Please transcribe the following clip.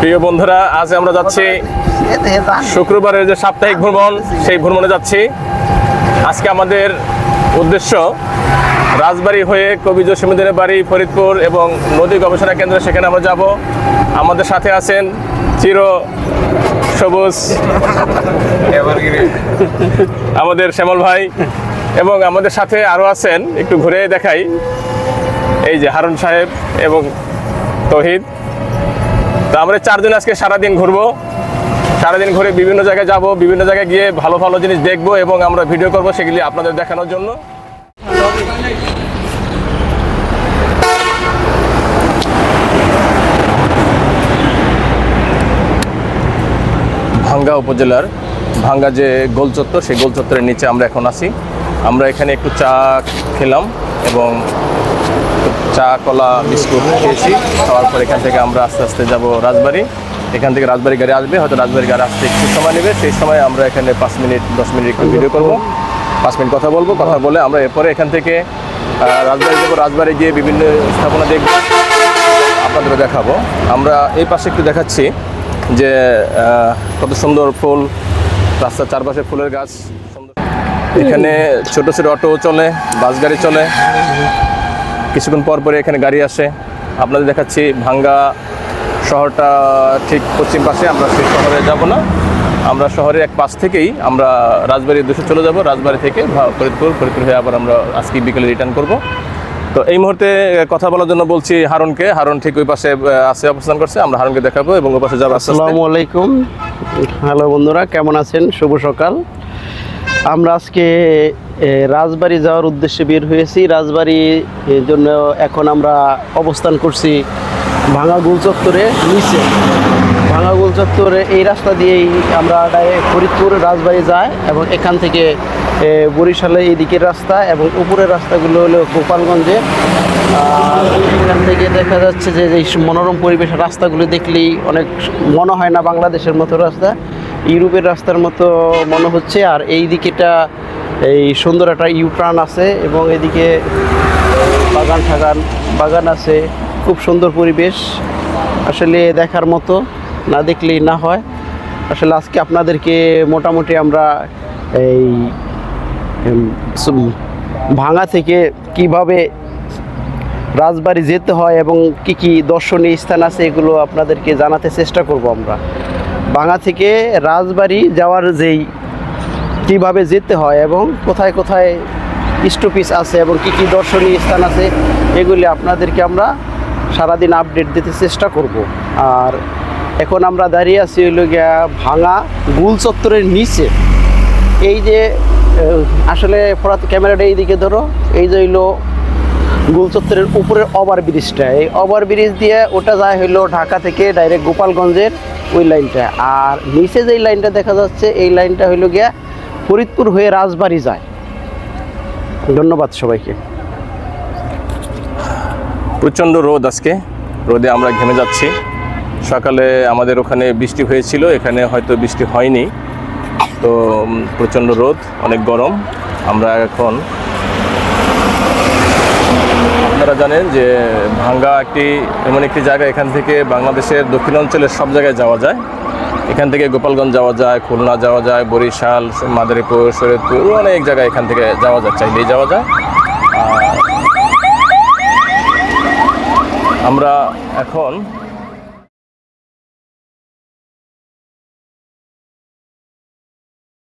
প্রিয় বন্ধুরা, আজ আমরা যাচ্ছি শুক্রবারের যে সাপ্তাহিক ভ্রমণ, সেই ভ্রমণে যাচ্ছি। আজকে আমাদের উদ্দেশ্য রাজবাড়ি হয়ে কবি জসীমুদ্দিনের বাড়ি, ফরিদপুর এবং নদী গবেষণা কেন্দ্র সেখানে আমরা যাব। আমাদের সাথে আছেন চির সবুজ আমাদের শ্যামল ভাই এবং আমাদের সাথে আরও আছেন, একটু ঘুরে দেখাই। এই যে হারুন সাহেব এবং তহিদ। তো আমরা চারজন আজকে সারাদিন ঘুরবো। সারাদিন ঘুরে বিভিন্ন জায়গায় যাব, বিভিন্ন জায়গায় গিয়ে ভালো ভালো জিনিস দেখব এবং আমরা ভিডিও করব সেগুলি আপনাদের দেখানোর জন্য। ভাঙ্গা উপজেলার ভাঙ্গা যে গোল চত্বর, সেই গোল চত্বরের নিচে আমরা এখন আছি। আমরা এখানে একটু চা খেলাম এবং চা, কলা, বিস্কুট খেয়েছি। খাওয়ার পর এখান থেকে আমরা আস্তে আস্তে যাব রাজবাড়ি। এখান থেকে রাজবাড়ি গাড়ি আসবে, হয়তো রাজবাড়ি গাড়ি আসতে একটু সময় নেবে। সেই সময় আমরা এখানে পাঁচ মিনিট, দশ মিনিট একটু ভিডিও করব। পাঁচ মিনিট কথা বলব, কথা বলে আমরা এরপরে এখান থেকে রাজবাড়ি যাব। রাজবাড়ি গিয়ে বিভিন্ন স্থাপনা দেখব আপনাদের দেখাবো। আমরা এই পাশে একটু দেখাচ্ছি যে কত সুন্দর ফুল, রাস্তার চারপাশে ফুলের গাছ। এখানে ছোট ছোট অটো চলে, বাস গাড়ি চলে। কিছুক্ষণ পর পরে এখানে গাড়ি আসে। আপনাদের দেখাচ্ছি, ভাঙ্গা শহরটা ঠিক পশ্চিম পাশে, আমরা সেই শহরে যাব না। আমরা শহরের এক পাশ থেকেই আমরা রাজবাড়ির দেশে চলে যাব। রাজবাড়ি থেকে ফরিদপুর ফরিদপুর হয়ে আবার আমরা আজকে বিকেলে রিটার্ন করব। তো এই মুহূর্তে কথা বলার জন্য বলছি হারুনকে। হারুন ঠিক ওই পাশে আছে, অবস্থান করছে। আমরা হারুনকে দেখাবো এবং ওই পাশে যাব। আসসালামু আলাইকুম হ্যালো বন্ধুরা, কেমন আছেন? শুভ সকাল। আমরা আজকে রাজবাড়ি যাওয়ার উদ্দেশ্যে বের হয়েছি। রাজবাড়ি এর জন্য এখন আমরা অবস্থান করছি ভাঙা গুল চত্বরে নিচে। ভাঙা গুল চত্বরে এই রাস্তা দিয়েই আমরা ফরিদপুর রাজবাড়ি যাই এবং এখান থেকে বরিশালে এই দিকের রাস্তা এবং উপরের রাস্তাগুলো হলো গোপালগঞ্জে। এখান থেকে দেখা যাচ্ছে যে এই মনোরম পরিবেশের রাস্তাগুলো দেখলেই অনেক মনে হয় না বাংলাদেশের মতো রাস্তা। ইউরোপের রাস্তার মতো মনে হচ্ছে। আর এই দিকেটা এই সুন্দর একটা ইউটার্ন আছে এবং এদিকে বাগান ঠাগান, বাগান আছে, খুব সুন্দর পরিবেশ। আসলে দেখার মতো না দেখলেই না হয়। আসলে আজকে আপনাদেরকে মোটামুটি আমরা এই ভাঙা থেকে কীভাবে রাজবাড়ি যেতে হয় এবং কি কি দর্শনীয় স্থান আছে এগুলো আপনাদেরকে জানাতে চেষ্টা করব আমরা। ভাঙা থেকে রাজবাড়ি যাওয়ার যেই কীভাবে যেতে হয় এবং কোথায় কোথায় স্টপিস আছে এবং কি কি দর্শনীয় স্থান আছে, এগুলি আপনাদেরকে আমরা সারাদিন আপডেট দিতে চেষ্টা করব। আর এখন আমরা দাঁড়িয়ে আছি হইল গিয়া ভাঙা গুল চত্বরের নিচে। এই যে আসলে পড়া ক্যামেরাটা এইদিকে ধরো, এই যে হইল গুল চত্বরের উপরের ওভার ব্রিজটা। এই ওভার ব্রিজ দিয়ে ওটা যায় হইল ঢাকা থেকে ডাইরেক্ট গোপালগঞ্জের ওই লাইনটা। আর নিচে যেই লাইনটা দেখা যাচ্ছে, এই লাইনটা হইল গিয়া ফরিদপুর হয়ে রাজবাড়ি যায়। ধন্যবাদ সবাইকে। প্রচণ্ড রোদ আজকে। রোদে আমরা ঘেমে যাচ্ছি। সকালে আমাদের ওখানে বৃষ্টি হয়েছিল, এখানে হয়তো বৃষ্টি হয়নি। তো প্রচণ্ড রোদ, অনেক গরম। আমরা এখন আপনারা জানেন যে ভাঙ্গা একটি এমন একটি জায়গা, এখান থেকে বাংলাদেশের দক্ষিণাঞ্চলের সব জায়গায় যাওয়া যায়। এখান থেকে গোপালগঞ্জ যাওয়া যায়, খুলনা যাওয়া যায়, বরিশাল, মাদারীপুর, শরীয়তপুর, অনেক জায়গায় এখান থেকে যাওয়া যায়, চাইলেই যাওয়া যায়। আমরা এখন